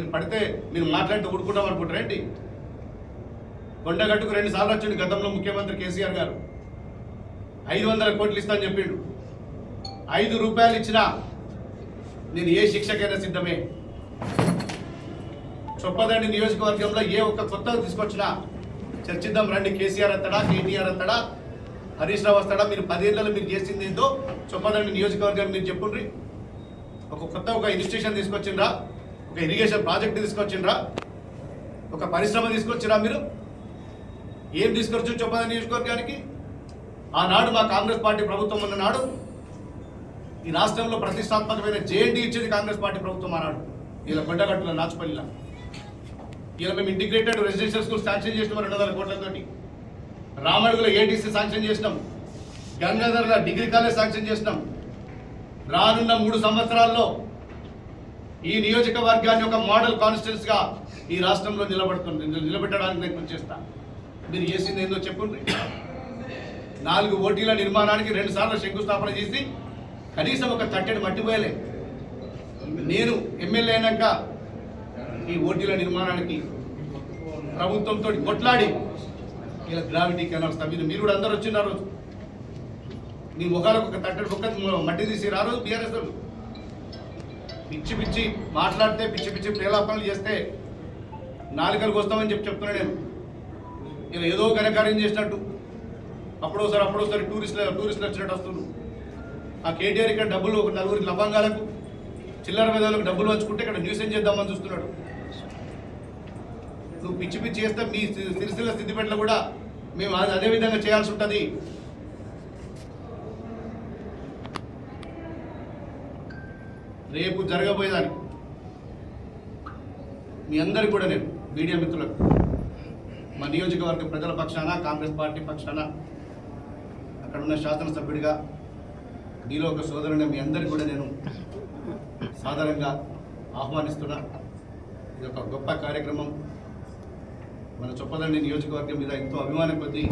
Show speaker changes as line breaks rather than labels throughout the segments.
మీరు పడితే మేము మాట్లాడితే ఊడుకుంటాం అనుకుంటారేంటి కొండగట్టుకు రెండు సార్లు వచ్చిండు గతంలో ముఖ్యమంత్రి కేసీఆర్ గారు. ఐదు వందల కోట్లు ఇస్తానని చెప్పిండు. ఐదు రూపాయలు ఇచ్చినా నేను ఏ శిక్షకైనా సిద్ధమే. చొప్పదండి నియోజకవర్గంలో ఏ ఒక్క కొత్తగా తీసుకొచ్చినా చర్చిద్దాం రండి కేసీఆర్ అత్తడా కేటీఆర్ అత్తడా హరీష్ రావు వస్తాడా మీరు పదేళ్ళలో మీరు చేసింది ఏందో చొప్పదండి నియోజకవర్గాన్ని మీరు చెప్పుండ్రి. ఒక కొత్త ఒక ఇన్స్టిట్యూషన్ తీసుకొచ్చిండ్రా. ఒక ఇరిగేషన్ ప్రాజెక్ట్ తీసుకొచ్చిండ్రా. ఒక పరిశ్రమ తీసుకొచ్చిరా మీరు. ఏం తీసుకొచ్చు చొప్పదండి నియోజకవర్గానికి? ఆనాడు మా కాంగ్రెస్ పార్టీ ప్రభుత్వం ఉన్న నాడు ఈ రాష్ట్రంలో ప్రతిష్టాత్మకమైన జేఎన్టీ ఇచ్చేది కాంగ్రెస్ పార్టీ ప్రభుత్వం ఆనాడు. ఇలా కొండగట్టుల నాచుపల్లిలా. ఇలా మేము ఇంటిగ్రేటెడ్ రెసిడెన్షియల్ స్కూల్ శాంక్షన్ చేసినాం రెండు వందల కోట్లతోటి. రామడుగులో ఏటీసీ శాంక్షన్ చేసినాం. గంగాధర్లో డిగ్రీ కాలేజ్ శాంక్షన్ చేసినాం. రానున్న మూడు సంవత్సరాల్లో ఈ నియోజకవర్గాన్ని ఒక మోడల్ కాన్స్టిట్యూన్స్గా ఈ రాష్ట్రంలో నిలబడుతుంది నిల- నిలబెట్టడానికి ప్రయత్నం చేస్తా. మీరు చేసింది ఏందో చెప్పండి నాలుగు ఓటీల నిర్మాణానికి రెండు సార్లు శంకుస్థాపన చేసి కనీసం ఒక తట్టెడు మట్టిపోయలే నేను ఎమ్మెల్యే అయినాక ఈ ఓటీల నిర్మాణానికి ప్రభుత్వంతో కొట్లాడి ఇలా గ్రావిటీ కెనాల్స్ తవ్వింది. మీరు కూడా అందరు వచ్చిన రోజు నీ ముఖాలకు ఒక తట్టెడు ఒక్క మట్టి తీసి రారోజు బీఆర్ఎస్ పిచ్చి పిచ్చి మాట్లాడితే పిచ్చి పిచ్చి ప్రేలాపనలు చేస్తే నాలుగలకు వస్తామని చెప్పి చెప్తున్నా నేను. ఇలా ఏదో ఘనకార్యం చేసినట్టు. అప్పుడు ఒకసారి టూరిస్టులు టూరిస్టులు వచ్చినట్టు వస్తున్నారు. ఆ కేటీఆర్ ఇక్కడ డబ్బులు ఒక నలుగురికి లభంగాలకు చిల్లర మీద డబ్బులు పంచుకుంటే ఇక్కడ న్యూస్ ఏం చేద్దామని చూస్తున్నాడు. నువ్వు పిచ్చి పిచ్చి చేస్తే మీ సిరిసిల్ల స్థితిపెట్ల కూడా మేము అది అదే విధంగా చేయాల్సి ఉంటుంది. రేపు జరగబోయేదానికి మీ అందరికి కూడా నేను మీడియా మిత్రులకు మా నియోజకవర్గ ప్రజల పక్షాన కాంగ్రెస్ పార్టీ పక్షాన అక్కడ ఉన్న శాసనసభ్యుడిగా మీలో ఒక సోదరుని మీ అందరికి కూడా నేను సాధారణంగా ఆహ్వానిస్తున్నా. ఇది ఒక గొప్ప కార్యక్రమం. మన చొప్పదండి నియోజకవర్గం మీద ఎంతో అభిమానం కొద్దీ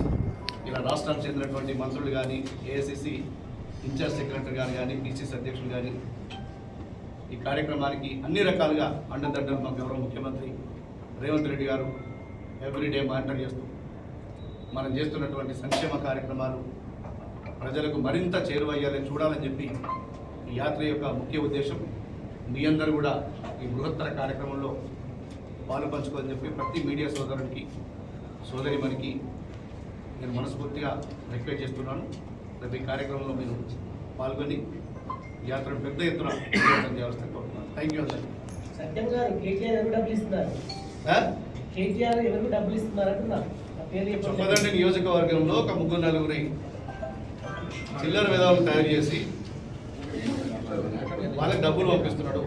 ఇలా రాష్ట్రానికి చెందినటువంటి మంత్రులు కానీ ఏఐసిసి ఇన్ఛార్జ్ సెక్రటరీ గారు కానీ పీసీసీ అధ్యక్షులు కానీ ఈ కార్యక్రమానికి అన్ని రకాలుగా అండదండలు మా గౌరవ ముఖ్యమంత్రి రేవంత్ రెడ్డి గారు ఎవ్రీడే మానిటర్ చేస్తూ మనం చేస్తున్నటువంటి సంక్షేమ కార్యక్రమాలు ప్రజలకు మరింత చేరువయ్యాలని చూడాలని చెప్పి ఈ యాత్ర యొక్క ముఖ్య ఉద్దేశం. మీ అందరూ కూడా ఈ బృహత్తర కార్యక్రమంలో పాలు పంచుకోవాలని చెప్పి ప్రతి మీడియా సోదరునికి మనకి నేను మనస్ఫూర్తిగా రిక్వెస్ట్ చేస్తున్నాను. రేపు ఈ కార్యక్రమంలో మీరు పాల్గొని ఈ యాత్రను పెద్ద ఎత్తున చేయాల్సిన కోరుతున్నాను. థ్యాంక్ యూ అందరికీ.
సత్యం గారు కేటీఆర్ ఎవరు డబ్బులు ఇస్తున్నారు కేటీఆర్ ఎవరు డబ్బులు ఇస్తున్నారు అంటున్నారు.
చొప్పదండి నియోజకవర్గంలో ఒక ముగ్గురు నలుగురి చిల్లర విధానం తయారు చేసి వాళ్ళకి డబ్బులు పంపిస్తున్నాడు.